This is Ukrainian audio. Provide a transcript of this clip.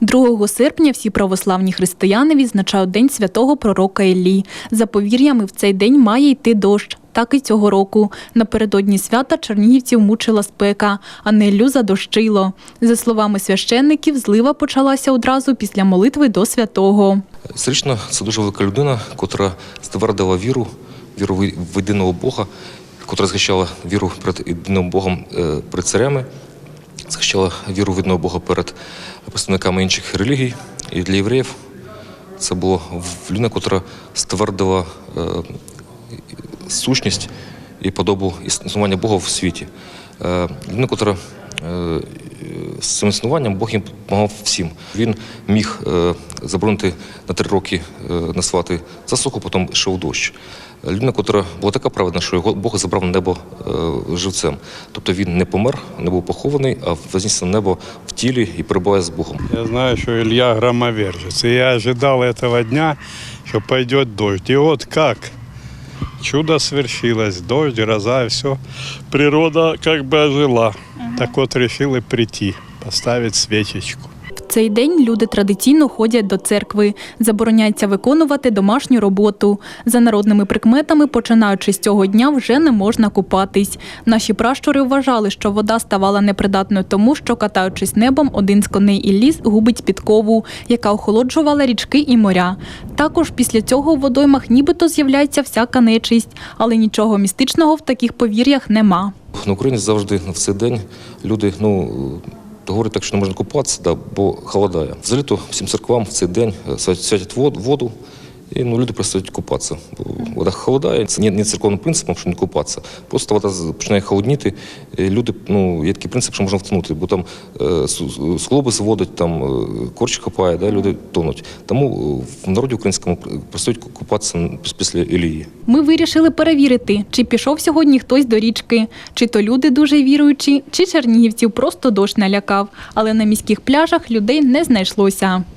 2 серпня всі православні християни відзначають День святого пророка Іллі. За повір'ями, в цей день має йти дощ. Так і цього року. Напередодні свята чернігівців мучила спека, а не Іллю задощило. За словами священників, злива почалася одразу після молитви до святого. Історично це дуже велика людина, котра ствердила віру, віру в в єдиного Бога, котра захищала віру перед єдиним Богом е, перед царями, захищала віру в єдиного Бога перед представниками інших релігій. І для євреїв це була людина, котра ствердила е, сущність і подобу існування Бога в світі. Е, Людина, е, з цим існуванням Бог їм допомагав всім. Він міг е, заборонити на три роки е, наслати засуху, потім йшов дощ. Людина, котра була така праведна, що його Бог забрав на небо е, живцем. Тобто він не помер, не був похований, а вознісся на небо в тілі і перебуває з Богом. Я знаю, что Илья громовержец. И я ожидал этого дня, что пойдет дождь. И вот как чудо свершилось. Дождь, гроза, все. Природа как бы ожила. Так вот решила прийти, поставить свечечку. В цей день люди традиційно ходять до церкви. Забороняється виконувати домашню роботу. За народними прикметами, починаючи з цього дня, вже не можна купатись. Наші пращури вважали, що вода ставала непридатною тому, що катаючись небом, один з коней і ліс губить підкову, яка охолоджувала річки і моря. Також після цього у водоймах нібито з'являється всяка нечисть, але нічого містичного в таких повір'ях нема. На Україні завжди в цей день люди ну, говорять так, що не можна купатися, да, бо холодає. Взагалі то всім церквам в цей день е, свят- святять вод- воду, і ну, люди перестають купатися. Бо вода холодає, це не, не церковним принципом, що не купатися. Просто вода починає холодніти. І люди, ну, є такий принцип, що можна втонути, бо там е, склоби зводять, там е, корч хапає, да, люди тонуть. Тому е, в народі українському перестають купатися після Ілії. Ми вирішили перевірити, чи пішов сьогодні хтось до річки, чи то люди дуже віруючі, чи чернігівців просто дощ налякав. Але на міських пляжах людей не знайшлося.